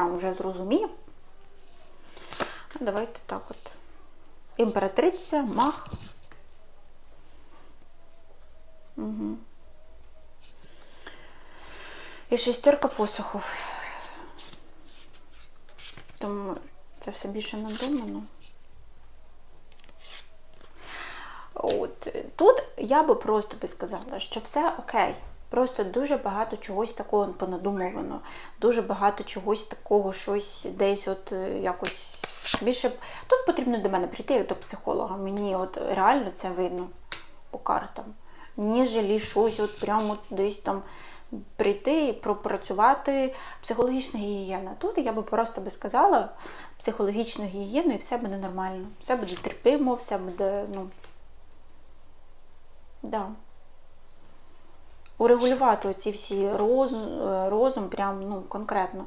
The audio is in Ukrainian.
прям вже зрозумів. Давайте так от. Імператриця, мах. Угу. І шестерка посухов. Тому це все більше надумано. От тут я би просто би сказала, що все окей. Просто дуже багато чогось такого понадумовано, дуже багато чогось такого, щось десь от е, якось більше. Тут потрібно до мене прийти як до психолога. Мені от реально це видно по картам. Ніжелі щось от прямо десь там прийти і пропрацювати психологічна гігієна. Тут я би просто би сказала психологічну гігієну і все буде нормально. Все буде терпимо, все буде, ну. Да. Урегулювати оці всі роз, розум прям ну, конкретно.